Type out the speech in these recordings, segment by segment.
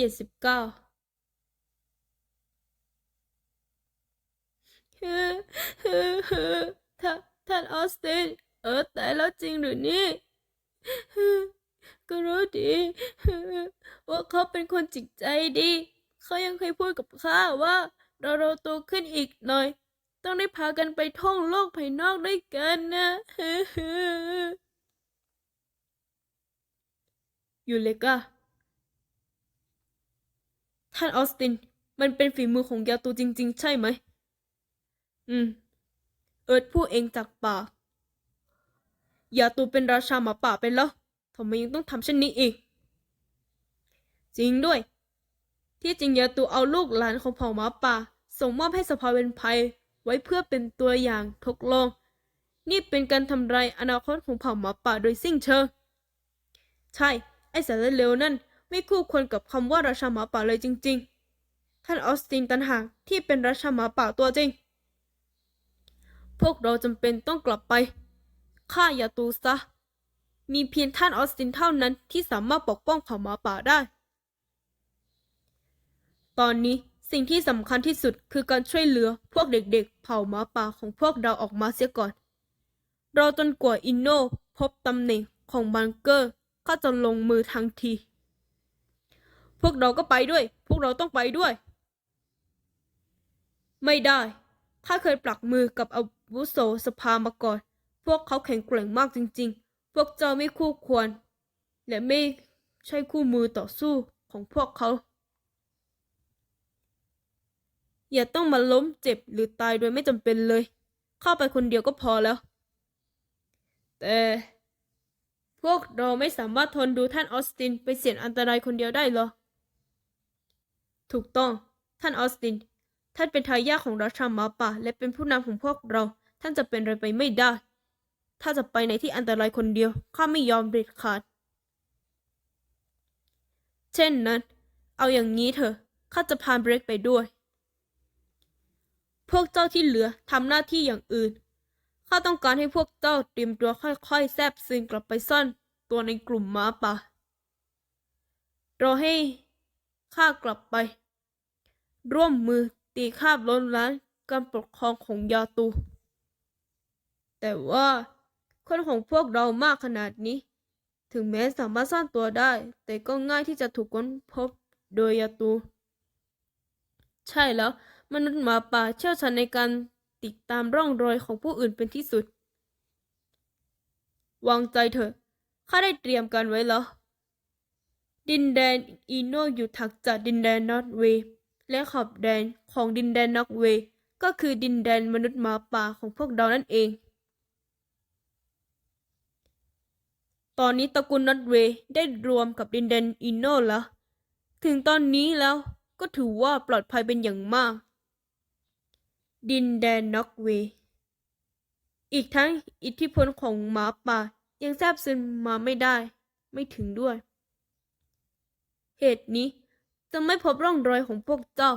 เจ็ดสิบเก้าฮือฮือฮือท่านท่านออสติน เออแต่แล้วจริงหรือนี่ก็รู้ดีว่าเขาเป็นคนจิตใจดี เขายังเคยพูดกับข้าว่า เราเราโตขึ้นอีกหน่อย ต้องได้พากันไปท่องโลกภายนอกด้วยกันนะฮือฮือยูเลกา ท่านออสติน มันเป็นฝีมือของยาตูจริง ๆ ใช่ไหม อืม เอิร์ธพูดเองจากปากยาตูเป็นราชาหมาป่าไปแล้วทำไมยังต้องทำเช่นนี้อีก จริงด้วย ที่จริงยาตูเอาลูกหลานของเผ่าหมาป่า ส่งมอบให้สภาเวนไพรไว้เพื่อเป็นตัวอย่างทดลอง นี่เป็นการทำลายอนาคตของเผ่าหมาป่าโดยสิ้นเชิง ใช่ ไอ้สารเลวนั่น ไม่คู่ควรกับคำว่าราชาหมาป่าเลยจริง ๆ ท่านออสตินตันหากที่เป็นราชาหมาป่าตัวจริง พวกเราจำเป็นต้องกลับไปฆ่ายาตูซะ มีเพียงท่านออสตินเท่านั้นที่สามารถปกป้องเผ่าหมาป่าได้ ตอนนี้สิ่งที่สำคัญที่สุดคือการช่วยเหลือพวกเด็กๆ เผ่าหมาป่าของพวกเราออกมาเสียก่อน รอจนกว่าอินโนพบตำแหน่งของบังเกอร์ก็จะลงมือทันที พวกเราก็ไปด้วย พวกเราต้องไปด้วย ไม่ได้ ข้าเคยปลักมือกับอาวุโสสภามาก่อน พวกเขาแข็งแกร่งมากจริง ๆ พวกเจ้าไม่คู่ควร และไม่ใช่คู่มือต่อสู้ของพวกเขา อย่าต้องมาล้มเจ็บหรือตายโดยไม่จำเป็นเลย เข้าไปคนเดียวก็พอแล้ว แต่พวกเราไม่สามารถทนดูท่านออสตินไปเสี่ยงอันตรายคนเดียวได้หรอ ถูกต้อง ท่านออสติน ท่านเป็นทายาทของราชาหมาป่า และเป็นผู้นำของพวกเรา ท่านจะเป็นอะไรไปไม่ได้ ถ้าจะไปในที่อันตรายคนเดียว ข้าไม่ยอมเด็ดขาด เช่นนั้น เอาอย่างนี้เถอะ ข้าจะพาเบรกไปด้วย พวกเจ้าที่เหลือทำหน้าที่อย่างอื่น ข้าต้องการให้พวกเจ้าเตรียมตัวค่อยๆ แซบซึงกลับไปซ่อน ตัวในกลุ่มหม้าป่า รอให้ ข้ากลับไป ร่วมมือตีคาบล้นล้านการปกครองของยาตู แต่ว่าคนของพวกเรามากขนาดนี้ ถึงแม้สามารถซ่อนตัวได้ แต่ก็ง่ายที่จะถูกค้นพบโดยยาตู ใช่แล้ว มนุษย์หมาป่าเชี่ยวชาญในการติดตามร่องรอยของผู้อื่นเป็นที่สุด วางใจเถอะข้าได้เตรียมการไว้แล้ว ดินแดนอีโนอยู่ถักจากดินแดนนอร์ทเวย์และขอบแดนของดินแดนนอร์ทเวย์ก็คือดินแดนมนุษย์หมาป่าของพวกเรานั่นเอง ตอนนี้ตระกูลนอร์ทเวย์ได้รวมกับดินแดนอีโนแล้ว ถึงตอนนี้แล้วก็ถือว่าปลอดภัยเป็นอย่างมาก ดินแดนน็อกเวย์อีกทั้งอิทธิพลของหมาป่ายังแทบซึมมาไม่ได้ ไม่ถึงด้วย เหตุนี้จะไม่พบร่องรอยของพวกเจ้า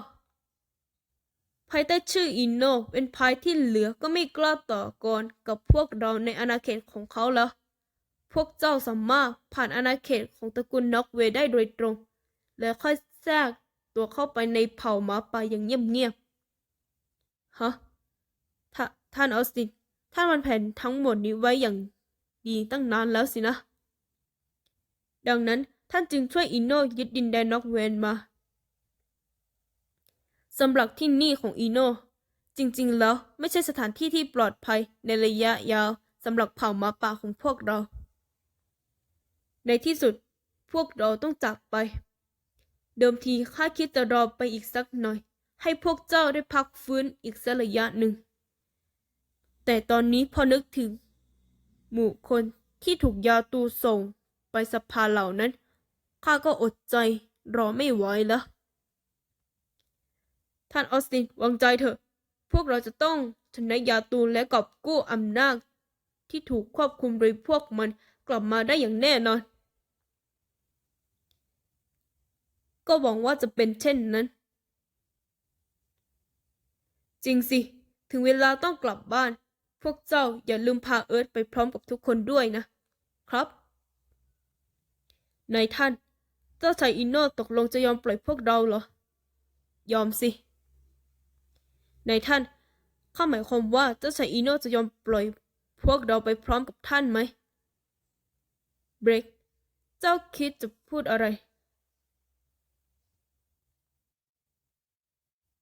ภายใต้ชื่ออินโนเป็นภายที่เหลือก็ไม่กล้าต่อกรกับพวกเราในอาณาเขตของเขาแล้ว พวกเจ้าสามารถผ่านอาณาเขตของตระกูลน็อกเวได้โดยตรง และค่อยแทรกตัวเข้าไปในเผ่าหมาป่าอย่างเงียบๆ ฮะท่าท่านออสติน ท่านมันแผนทั้งหมดนี้ไว้อย่างดีตั้งนานแล้วสินะ ดังนั้น ท่านจึงช่วยอินโนยึดดินแดนนอกเวนมาสำหรับที่นี่ของอินโน จริงๆ แล้วไม่ใช่สถานที่ที่ปลอดภัยในระยะยาวสำหรับเผ่าหมาป่าของพวกเรา ในที่สุดพวกเราต้องจากไป เดิมทีข้าคิดจะรอไปอีกสักหน่อย ให้พวกเจ้าได้พักฟื้นอีกสักระยะหนึ่ง แต่ตอนนี้พอนึกถึง หมู่คนที่ถูกยาตูส่งไปสภาเหล่านั้น ข้าก็อดใจรอไม่ไหวแล้วท่านออสตินวางใจเถอะ พวกเราจะต้องชนะยาตูและกอบกู้อำนาจที่ถูกควบคุมโดยพวกมันกลับมาได้อย่างแน่นอน ก็หวังว่าจะเป็นเช่นนั้น จริงสิ ถึงเวลาต้องกลับบ้าน พวกเจ้าอย่าลืมพาเอิร์ธไปพร้อมกับทุกคนด้วยนะ ครับ นายท่าน เจ้าชายอินโนตกลงจะยอมปล่อยพวกเราเหรอ ยอมสิ ในท่าน ข้าหมายความว่าเจ้าชายอินโนจะยอมปล่อยพวกเราไปพร้อมกับท่านไหม เบรก เจ้าคิดจะพูดอะไร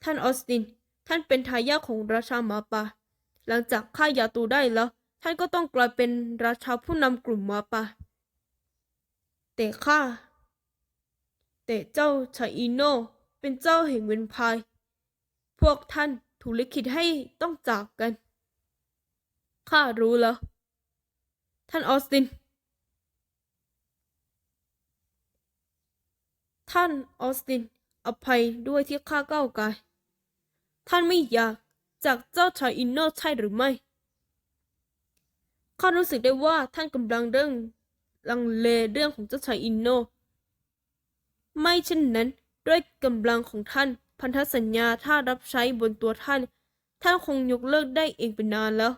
ท่านออสติน ท่านเป็นทายาทของราชาหมาป่า หลังจากฆ่ายาตูได้แล้ว ท่านก็ต้องกลายเป็นราชาผู้นำกลุ่มหมาป่า แต่ข้า แต่เจ้าชายอิโนเป็นเจ้าแห่งเวนพาย พวกท่านถูกลิขิตให้ต้องจากกัน ข้ารู้แล้ว ท่านออสติน ท่านออสติน อภัยด้วยที่ข้าก้าวกาย ท่านไม่อยากจากเจ้าชายอินโนใช่หรือไม่ ข้ารู้สึกได้ว่าท่านกำลังเรื่องลังเลเรื่องของเจ้าชายอินโน ไม่เช่นนั้น ด้วยกำลังของท่าน พันธสัญญาถ้ารับใช้บนตัวท่าน ท่านคงยกเลิกได้เองเป็นนานแล้ว